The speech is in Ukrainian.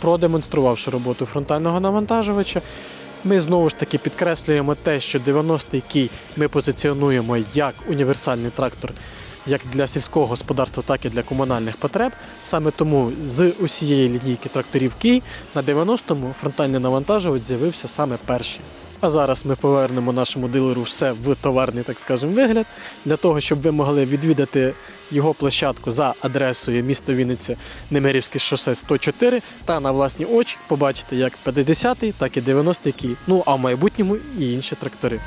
продемонструвавши роботу фронтального навантажувача, ми знову ж таки підкреслюємо те, що 90-й кій ми позиціонуємо як універсальний трактор як для сільського господарства, так і для комунальних потреб. Саме тому з усієї лінійки тракторів Кій на 90-му фронтальний навантажувач з'явився саме перший. А зараз ми повернемо нашому дилеру все в товарний, так скажемо, вигляд, для того, щоб ви могли відвідати його площадку за адресою міста Вінниця Немирівське шосе 104 та на власні очі побачити як 50-й, так і 90-й кій, ну а в майбутньому і інші трактори.